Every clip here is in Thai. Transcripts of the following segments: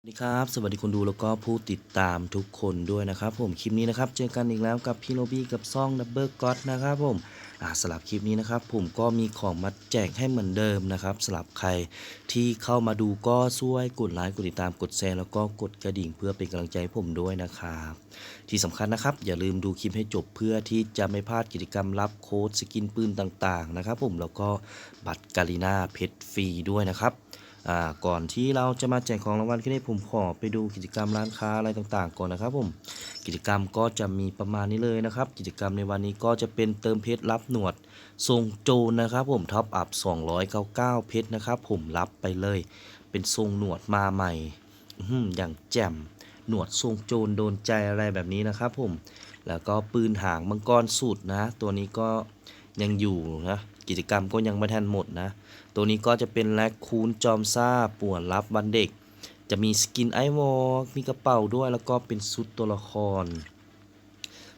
สวัสดีครับ สวัสดีคนดูแล้วก็ผู้ติดตามทุกคนด้วยนะครับ ผมคลิปนี้นะครับ เจอกันอีกแล้วกับพี่โนบี้กับซ่องดับเบิลก็อนะครับผมอ่าสลับคลิปนี้นะครับ ผมก็มีของมาแจกให้เหมือนเดิมนะครับสลับใครที่เข้ามาดูก็ช่วยกดไลค์กดติดตามกดแชร์แล้วก็กดกระดิ่งเพื่อเป็นกำลังใจให้ผมด้วยนะครับ ที่สำคัญนะครับ อย่าลืมดูคลิปให้จบเพื่อที่จะไม่พลาดกิจกรรมรับโค้ดสกินปืนต่างๆนะครับ ผมแล้วก็บัตรกาลิน่าเพชรฟรีด้วยนะครับ ก่อนที่เราจะมาแจกของรางวัลที่นี้ผมขอไปดูกิจกรรมร้านค้าอะไรต่างๆ ก่อนนะครับผมกิจกรรมก็จะมีประมาณนี้เลยนะครับ กิจกรรมในวันนี้ก็จะเป็นเติมเพชรรับหนวดทรงโจรนะครับ ผมท็อปอัพ299 เพชรนะครับผมรับไปเลย เป็นทรงหนวดมาใหม่อย่างแจ่มหนวดทรงโจรโดนใจอะไรแบบนี้นะครับผมแล้วก็ปืนหางมังกรสูตรนะ ตัวนี้ก็ยังอยู่นะ กิจกรรมก็ยังไม่ทันหมดนะ ตัวนี้ก็จะเป็นแลคคูนจอมซ่าป่วนรับวันเด็ก จะมีสกินไอวอลมีกระเป๋าด้วยแล้วก็เป็นชุดตัวละคร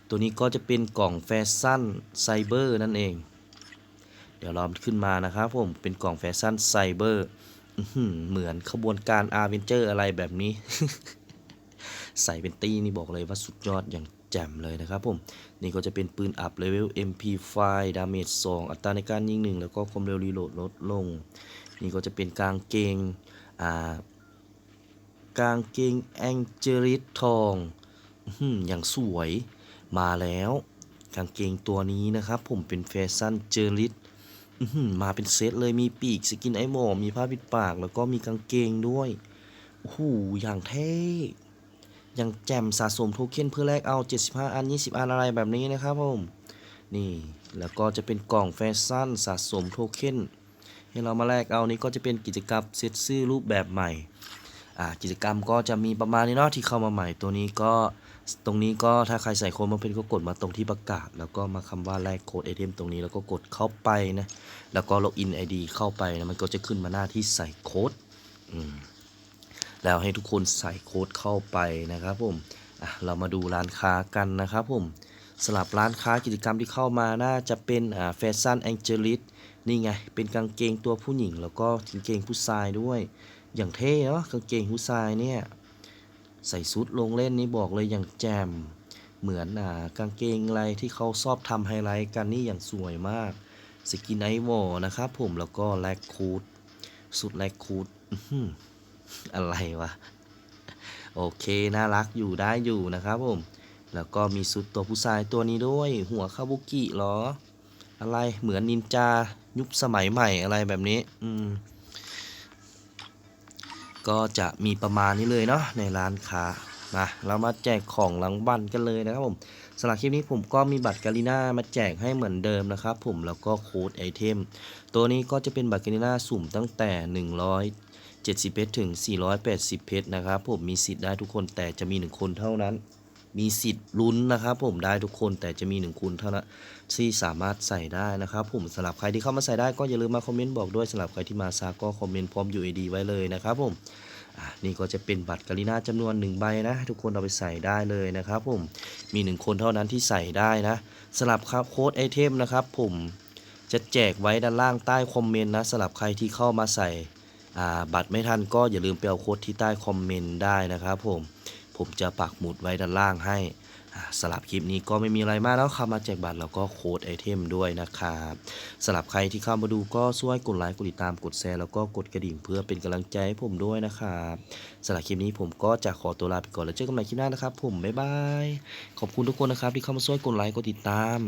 ตัวนี้ก็จะเป็นกล่องแฟชั่นไซเบอร์นั่นเอง เดี๋ยวเราขึ้นมานะครับผมเป็นกล่องแฟชั่นไซเบอร์เหมือนขบวนการอาร์เวนเจอร์อะไรแบบนี้ ใส่เป็นตี้นี่บอกเลยว่าสุดยอดอย่าง แจ่มเลยนะครับผมนี่ก็จะเป็นปืนอัพเลเวล MP5 ดาเมจ2อัตราในการยิง 1 แล้วก็ความเร็วรีโหลดลดลง นี่ก็จะเป็นกางเกงอ่ากางเกงแองเจลิสทองอย่างสวยมาแล้วกางเกงตัวนี้นะครับผมเป็นแฟชั่นเจลิสมาเป็นเซตเลยมีปีกสกินไอหมอมีผ้าปิดปาก แล้วก็มีกางเกงด้วยโอ้โหอย่างเท่ ยังแจมสะสมโทเค็นเพื่อแลกเอา 75 อัน 20 อันอะไรแบบนี้นะครับผม นี่แล้วก็จะเป็นกล่องแฟชั่นสะสมโทเค็นให้เรามาแลกเอานี่ก็จะเป็นกิจกรรมเซตซื้อรูปแบบใหม่อ่ากิจกรรมก็จะมีประมาณนี้เนาะที่เข้ามาใหม่ตัวนี้ก็ตรงนี้ก็ถ้าใครใส่โค้ดมาเป็นก็กดมาตรงที่ประกาศ แล้วก็มาคำว่าแลกโค้ดไอเทมตรงนี้แล้วก็กดเข้าไปนะแล้วก็ล็อกอิน ID เข้าไปนะมันก็จะขึ้นมาหน้าที่ใส่โค้ดอืม แล้วให้ทุกคนใส่โค้ดเข้าไปนะครับผมอะเรามาดูร้านค้ากันนะครับผมสลับร้านค้ากิจกรรมที่เข้ามาน่าจะเป็นอ่าแฟชั่นแองเจลิสนี่ไง เป็นกางเกงตัวผู้หญิง แล้วก็กางเกงผู้ชายด้วย อย่างเท่เนาะกางเกงผู้ชายเนี่ย ใส่ชุดลงเล่นนี่บอกเลยอย่างแจมเหมือนอ่ากางเกงอะไรที่เขาชอบทำไฮไลท์กันนี่อย่างสวยมาก สกินไอวอนะครับผมแล้วก็แลกคูดสุดแลกคูด อะไรวะ โอเค น่ารักอยู่ได้อยู่นะครับผม แล้วก็มีสุดตัวผู้ชายตัวนี้ด้วย หัวคาบุกิหรอ อะไรเหมือนนินจายุคสมัยใหม่อะไรแบบนี้ อืม ก็จะมีประมาณนี้เลยเนาะในร้านค้ามาเรามาแจกของรางวัลกันเลยนะครับผมสำหรับคลิปนี้ผมก็มีบัตรกาลิน่ามาแจกให้เหมือนเดิมนะครับผมแล้วก็โค้ดไอเทม ตัวนี้ก็จะเป็นบัตรกาลิน่าสุ่มตั้งแต่100 70 เพชรถึง 480 เพชรนะครับ ผมมีสิทธิ์ได้ทุกคนแต่จะมี 1 คนเท่านั้น มีสิทธิ์ลุ้นนะครับ ผมได้ทุกคนแต่จะมี 1 คนเท่านั้นที่สามารถใส่ได้นะครับ ผมสำหรับใครที่เข้ามาใส่ได้ก็อย่าลืมมาคอมเมนต์บอกด้วยสำหรับใครที่มาซาก็คอมเมนต์พร้อม UID ไว้เลยนะครับ ผมนี่ก็จะเป็นบัตรกาลิน่าจำนวน 1 ใบนะ ทุกคนเอาไปใส่ได้เลยนะครับผมมี 1 คนเท่านั้นที่ใส่ได้นะสำหรับครับโค้ดไอเทมนะครับ ผมจะแจกไว้ด้านล่างใต้คอมเมนต์นะสำหรับใครที่เข้ามาใส่ บัตรไม่ทันก็อย่าลืมไปเอาโค้ดที่ใต้คอมเมนต์ได้นะครับผมผมจะปักหมุดไว้ด้านล่างให้สลับคลิปนี้ก็ไม่มีอะไรมากแล้วเข้ามาแจกบัตรแล้วก็โค้ดไอเทมด้วยนะครับสำหรับใครที่เข้ามาดูก็ช่วยกดไลค์กดติดตามกดแชร์แล้วก็กดกระดิ่งเพื่อเป็นกำลังใจให้ผมด้วยนะครับสำหรับคลิปนี้ผมก็จะขอตัวลาไปก่อนแล้วเจอกันใหม่คลิปหน้านะครับ ผมบ๊ายบายขอบคุณทุกคนนะครับที่เข้ามาช่วยกดไลค์กดติดตาม